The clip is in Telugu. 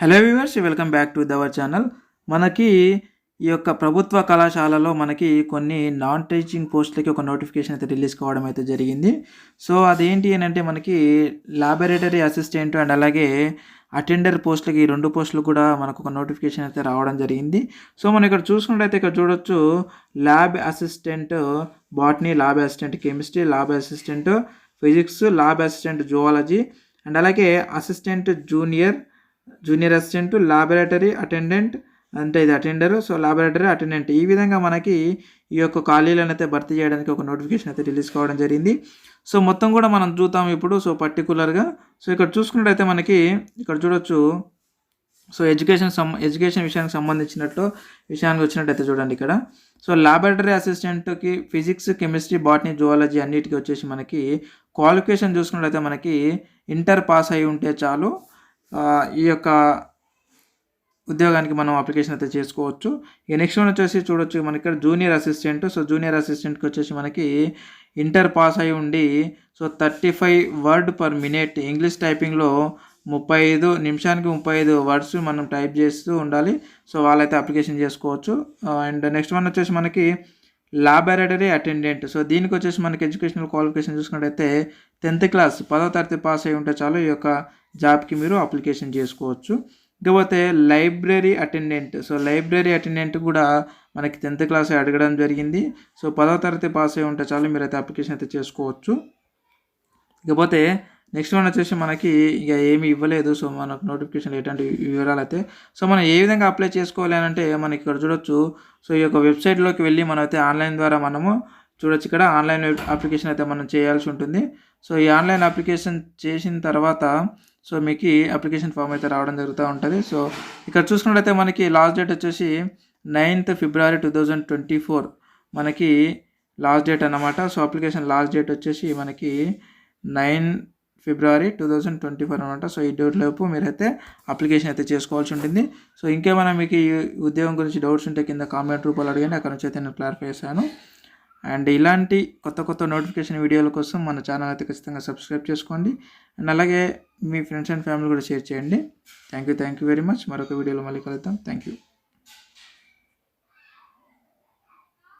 Hello viewers welcome back to our channel మనకి ఈ యొక్క ప్రభుత్వ కళాశాలలో మనకి కొన్ని నాన్ టీచింగ్ పోస్టులకి ఒక నోటిఫికేషన్ అయితే రిలీజ్ కావడం అయితే జరిగింది. సో అదేంటి అని అంటే మనకి లాబొరేటరీ అసిస్టెంట్ అండ్ అలాగే అటెండర్ పోస్టులకి ఈ రెండు పోస్టులు కూడా మనకు ఒక నోటిఫికేషన్ అయితే రావడం జరిగింది. సో మనం ఇక్కడ చూసుకున్నట్టయితే ఇక్కడ చూడొచ్చు lab assistant botany lab assistant chemistry lab assistant physics lab assistant zoology and అలాగే assistant junior junior assistant laboratory attendant అంటే ఇది అటెండర్ సో లాబొరేటరీ అటెండెంట్ ఈ విధంగా మనకి ఈ యొక్క ఖాళీలను అయితే భర్తీ చేయడానికి ఒక నోటిఫికేషన్ అయితే రిలీజ్ కావడం జరిగింది. సో మొత్తం కూడా మనం చూద్దాం ఇప్పుడు. సో పర్టికులర్గా సో ఇక్కడ చూసుకున్నట్టయితే మనకి ఇక్కడ చూడొచ్చు. సో ఎడ్యుకేషన్ సం ఎడ్యుకేషన్ విషయానికి సంబంధించినట్టు విషయానికి వచ్చినట్టయితే చూడండి ఇక్కడ. సో లాబొరేటరీ అసిస్టెంట్కి ఫిజిక్స్ కెమిస్ట్రీ బాటనీ జువాలజీ అన్నిటికీ వచ్చేసి మనకి క్వాలిఫికేషన్ చూసుకున్నట్టయితే మనకి ఇంటర్ పాస్ అయి ఉంటే చాలు. ఈ యొక్క ఉద్యోగానికి మనం అప్లికేషన్ అయితే చేసుకోవచ్చు. ఇక నెక్స్ట్ వన్ వచ్చేసి చూడొచ్చు మనకి ఇక్కడ జూనియర్ అసిస్టెంట్ సో జూనియర్ అసిస్టెంట్కి వచ్చేసి మనకి ఇంటర్ పాస్ అయి ఉండి so thirty five word per minute English టైపింగ్లో ముప్పై ఐదు నిమిషానికి ముప్పై ఐదు వర్డ్స్ మనం టైప్ చేస్తూ ఉండాలి. సో వాళ్ళైతే అప్లికేషన్ చేసుకోవచ్చు. అండ్ నెక్స్ట్ వన్ వచ్చేసి మనకి లాబొరేటరీ అటెండెంట్ సో దీనికి వచ్చేసి మనకి ఎడ్యుకేషనల్ క్వాలిఫికేషన్ చూసుకున్నట్టయితే టెన్త్ క్లాస్ పదో తరగతి పాస్ అయి ఉంటే చాలు ఈ యొక్క జాబ్కి మీరు అప్లికేషన్ చేసుకోవచ్చు. ఇకపోతే library attendant so library attendant కూడా మనకి టెన్త్ క్లాస్ అడగడం జరిగింది. సో పదో తరగతి పాస్ అయి ఉంటే చాలు మీరైతే అప్లికేషన్ అయితే చేసుకోవచ్చు. ఇకపోతే నెక్స్ట్ వన్ వచ్చేసి మనకి ఇక ఏమీ ఇవ్వలేదు. సో మనకు నోటిఫికేషన్ ఎటువంటి వివరాలు అయితే సో మనం ఏ విధంగా అప్లై చేసుకోవాలి అని అంటే మనకి ఇక్కడ చూడొచ్చు. సో ఈ యొక్క వెబ్సైట్లోకి వెళ్ళి మనం అయితే ఆన్లైన్ ద్వారా మనము చూడొచ్చు. ఇక్కడ ఆన్లైన్ అప్లికేషన్ అయితే మనం చేయాల్సి ఉంటుంది. సో ఈ ఆన్లైన్ అప్లికేషన్ చేసిన తర్వాత సో మీకు అప్లికేషన్ ఫామ్ అయితే రావడం జరుగుతూ ఉంటుంది. సో ఇక్కడ చూసుకున్నట్లయితే మనకి లాస్ట్ డేట్ వచ్చేసి ninth February two thousand twenty four మనకి లాస్ట్ డేట్ అన్నమాట. సో అప్లికేషన్ లాస్ట్ డేట్ వచ్చేసి మనకి nine February two thousand twenty four అనమాట. సో ఈ డేట్ లోపు మీరైతే అప్లికేషన్ అయితే చేసుకోవాల్సి ఉంటుంది. సో ఇంకేమైనా మీకు ఈ ఉద్యోగం గురించి డౌట్స్ ఉంటే కింద కామెంట్ రూపాయలు అడిగాను అక్కడ నుంచి అయితే నేను క్లారిఫై చేశాను అండ్ ఇలాంటి కొత్త కొత్త నోటిఫికేషన్ వీడియోల కోసం మన ఛానల్ అయితే ఖచ్చితంగా సబ్స్క్రైబ్ చేసుకోండి. అండ్ అలాగే మీ ఫ్రెండ్స్ అండ్ ఫ్యామిలీ కూడా షేర్ చేయండి. Thank you thank you very much. మరొక వీడియోలో మళ్ళీ కలుద్దాం. Thank you.